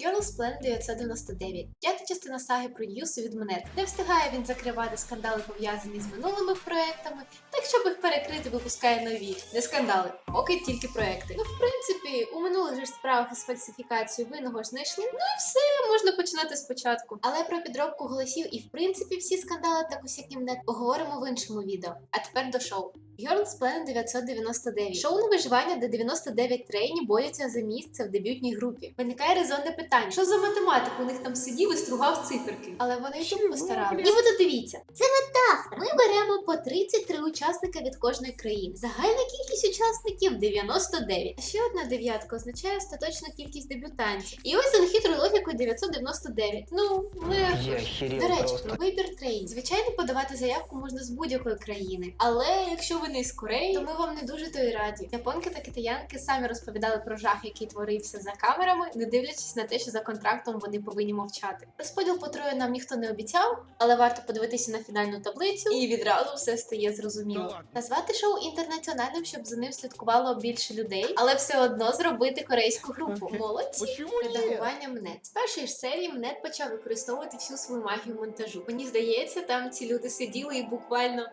Girls Planet 999. П'ята частина саги про Юсу від Монет. Не встигає він закривати скандали пов'язані з минулими проектами, так щоб їх перекрити, випускає нові. Не скандали, поки тільки проекти. Ну, в принципі, у минулих же справах із фальсифікацією винного ж знайшли. Ну і все, можна починати спочатку. Але про підробку голосів і в принципі всі скандали та усякі мнет поговоримо в іншому відео. А тепер до шоу. Girls Planet 999. Шоу на виживання, де 99 трейні борються за місце в дебютній групі. Виникає резонне питання: що за математик у них там сидів і стругав циферки? Але вони й тут постарались. Нібито дивіться, це метафора. Ми беремо по 33 учасника від кожної країни. Загальна кількість учасників 99. А ще одна дев'ятка означає остаточну кількість дебютантів. І ось за нехитрою логікою 999. Ну. Я До речі, просто. вибір трейн. Звичайно, подавати заявку можна з будь-якої країни. Але якщо ви не з Кореї, то ми вам не дуже то й раді. Японки та китаянки самі розповідали про жах, який творився за камерами, не дивлячись на те, що за контрактом вони повинні мовчати. Розподіл по троє нам ніхто не обіцяв, але варто подивитися на фінальну таблицю, і відразу все стає зрозуміло. Назвати шоу інтернаціональним, щоб за ним слідкувало більше людей, але все одно зробити корейську групу. Молодці. Редагування МНЕТ. З першої ж серії МНЕТ почав використовувати всю свою магію монтажу. Мені здається, там ці люди сиділи і буквально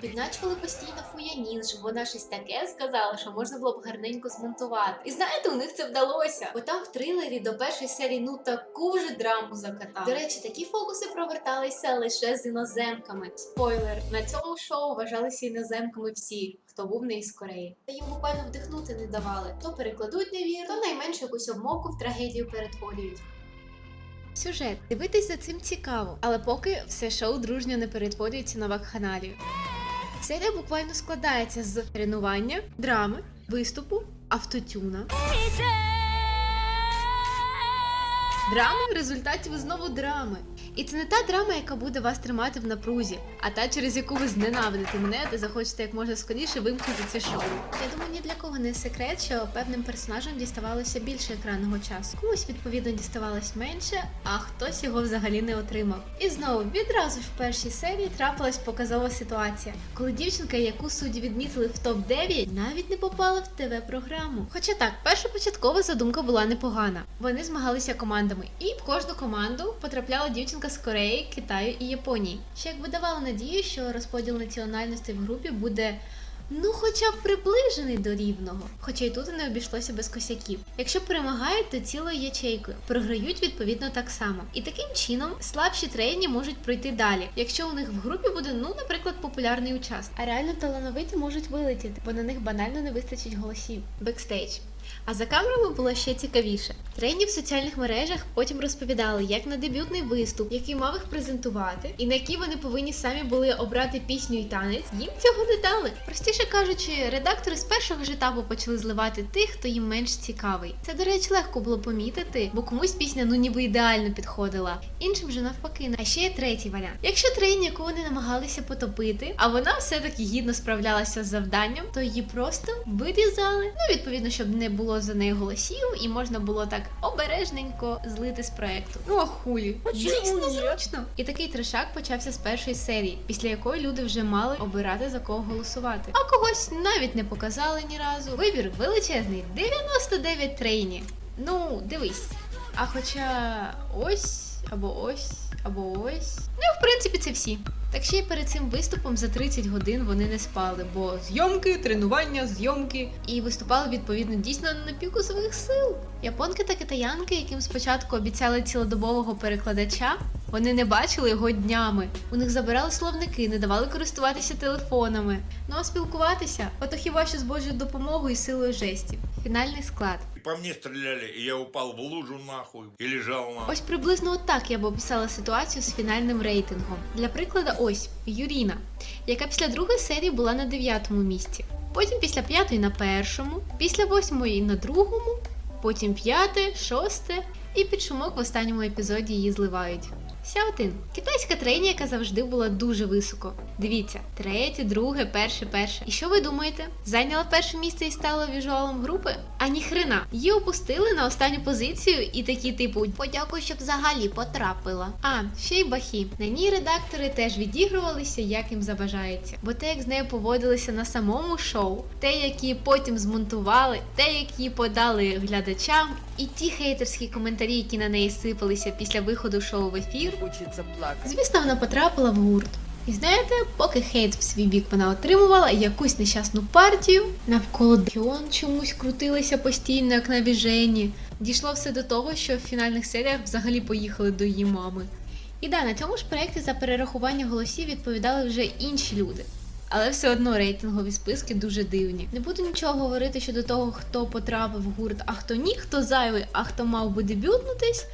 підначували постійно фуянін, щоб вона щось таке сказала, що можна було б гарненько змонтувати. І знаєте, у них це вдалося. Бо там в трилері до першої серії ну таку вже драму закатали. До речі, такі фокуси проверталися лише з іноземками. Спойлер, на цьому шоу вважалися іноземками всі. Хто був не із Кореї, та їм буквально вдихнути не давали. То перекладуть невірно, то найменше якусь обмовку в трагедію перетворюють. Сюжет дивитись за цим цікаво, але поки все шоу дружньо не перетворюється на вакханалію. Серія буквально складається з тренування, драми, виступу, автотюна. Драми в результаті знову драми. І це не та драма, яка буде вас тримати в напрузі, а та, через яку ви зненавидите мене та захочете як можна скоріше вимкнути це шоу. Я думаю, ні для кого не секрет, що певним персонажам діставалося більше екранного часу. Комусь відповідно діставалось менше, а хтось його взагалі не отримав. І знову відразу ж в першій серії трапилась показова ситуація, коли дівчинка, яку судді відмітили в топ 9 навіть не попала в ТВ-програму. Хоча так, першопочаткова задумка була непогана. Вони змагалися командами, і в кожну команду потрапляла дівчинка з Кореї, Китаю і Японії. Що якби давало надію, що розподіл національностей в групі буде. Ну, хоча б приближений до рівного, хоча й тут не обійшлося без косяків. Якщо перемагають, то цілою ячейкою, програють відповідно так само. І таким чином слабші трейні можуть пройти далі, якщо у них в групі буде, ну, наприклад, популярний учасник. А реально талановиті можуть вилетіти, бо на них банально не вистачить голосів. Бекстейдж. А за камерами було ще цікавіше. Трені в соціальних мережах потім розповідали, як на дебютний виступ, який мав їх презентувати, і на який вони повинні самі були обрати пісню і танець, їм цього не дали. Простіше кажучи, редактори з першого ж етапу почали зливати тих, хто їм менш цікавий. Це, до речі, легко було помітити, бо комусь пісня ну ніби ідеально підходила, іншим же навпаки. А ще є третій варіант. Якщо трені, яку вони намагалися потопити, а вона все-таки гідно справлялася з завданням, то її просто вирізали. Ну, відповідно, щоб не було за нею голосів, і можна було так обережненько злити з проекту. Ну а хулі. Дійсно зручно. І такий трешак почався з першої серії, після якої люди вже мали обирати за кого голосувати. А когось навіть не показали ні разу. Вибір величезний 99 трейні. Ну, дивись. А хоча ось, або ось, або ось. Ну, в принципі, це всі. Так ще й перед цим виступом за 30 годин вони не спали, бо зйомки, тренування, зйомки. І виступали відповідно дійсно на піку своїх сил. Японки та китаянки, яким спочатку обіцяли цілодобового перекладача, вони не бачили його днями. У них забирали словники, не давали користуватися телефонами. Ну а спілкуватися, ото хіба що з Божою допомогою і силою жестів. Фінальний склад. По мне стреляли, и я упал в лужу нахуй и лежал нахуй. Ось приблизно отак я б описала ситуацію з фінальним рейтингом. Для прикладу, ось Юріна, яка після другої серії була на дев'ятому місці. Потім після п'ятої на першому, після восьмої на другому, потім п'яте, шосте, і під шумок в останньому епізоді її зливають. Сяотин китайська трейня, яка завжди була дуже високо. Дивіться, третє, друге, перше, перше. І що ви думаєте? Зайняла перше місце і стала віжуалом групи? А ніхрена, її опустили на останню позицію і такі типу Подякую, що взагалі потрапила. А, ще й бахі. На ній редактори теж відігрувалися, як їм забажається. Бо те, як з нею поводилися на самому шоу, те, як її потім змонтували, те, як її подали глядачам, і ті хейтерські коментарі, які на неї сипалися після виходу шоу в ефір. Хочеться плакати. Звісно, вона потрапила в гурт. І знаєте, поки хейт в свій бік вона отримувала якусь нещасну партію, навколо Кіон чомусь крутилися постійно, як на віжені. Дійшло все до того, що в фінальних серіях взагалі поїхали до її мами. І да, на цьому ж проєкті за перерахування голосів відповідали вже інші люди. Але все одно рейтингові списки дуже дивні. Не буду нічого говорити щодо того, хто потрапив в гурт, а хто ні, хто зайвий, а хто мав би дебютнутись.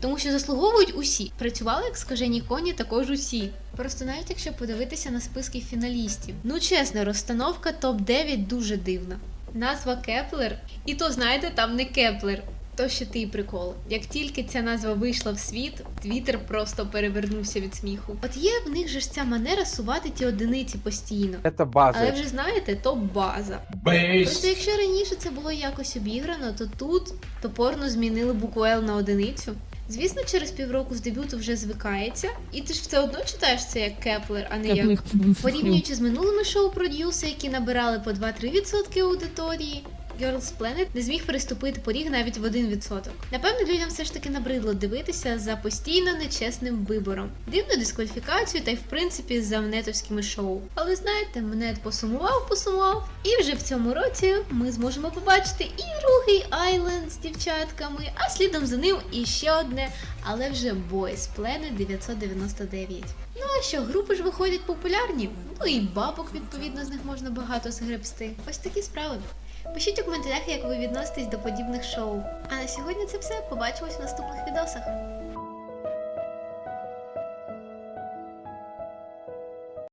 Тому що заслуговують усі. Працювали як скажені коні також усі. Просто навіть якщо подивитися на списки фіналістів. Ну чесно, розстановка топ-9 дуже дивна. Назва Кеплер, і то знаєте, там не Кеплер. То ще ти прикол. Як тільки ця назва вийшла в світ, твіттер просто перевернувся від сміху. От є в них же ж ця манера сувати ті одиниці постійно. Это база. Але вже знаєте, то база. Просто якщо раніше це було якось обіграно, то тут топорно змінили букву Л на одиницю. Звісно, через півроку з дебюту вже звикається, і ти ж все одно читаєш це як Кеплер, а не як. Порівнюючи з минулими шоу продюси, які набирали по 2-3% аудиторії. Girls Planet не зміг переступити поріг навіть в 1%. Напевно, людям все ж таки набридло дивитися за постійно нечесним вибором, дивну дискваліфікацію та й в принципі за мнетовськими шоу. Але знаєте, мнет посумував, посумував, і вже в цьому році ми зможемо побачити і другий Айленд з дівчатками, а слідом за ним і ще одне, але вже Boys Planet 999. Ну а що, групи ж виходять популярні? Ну і бабок, відповідно, з них можна багато згребсти. Ось такі справи. Пишіть у коментарях, як ви відноситесь до подібних шоу. А на сьогодні це все. Побачимось в наступних відосах.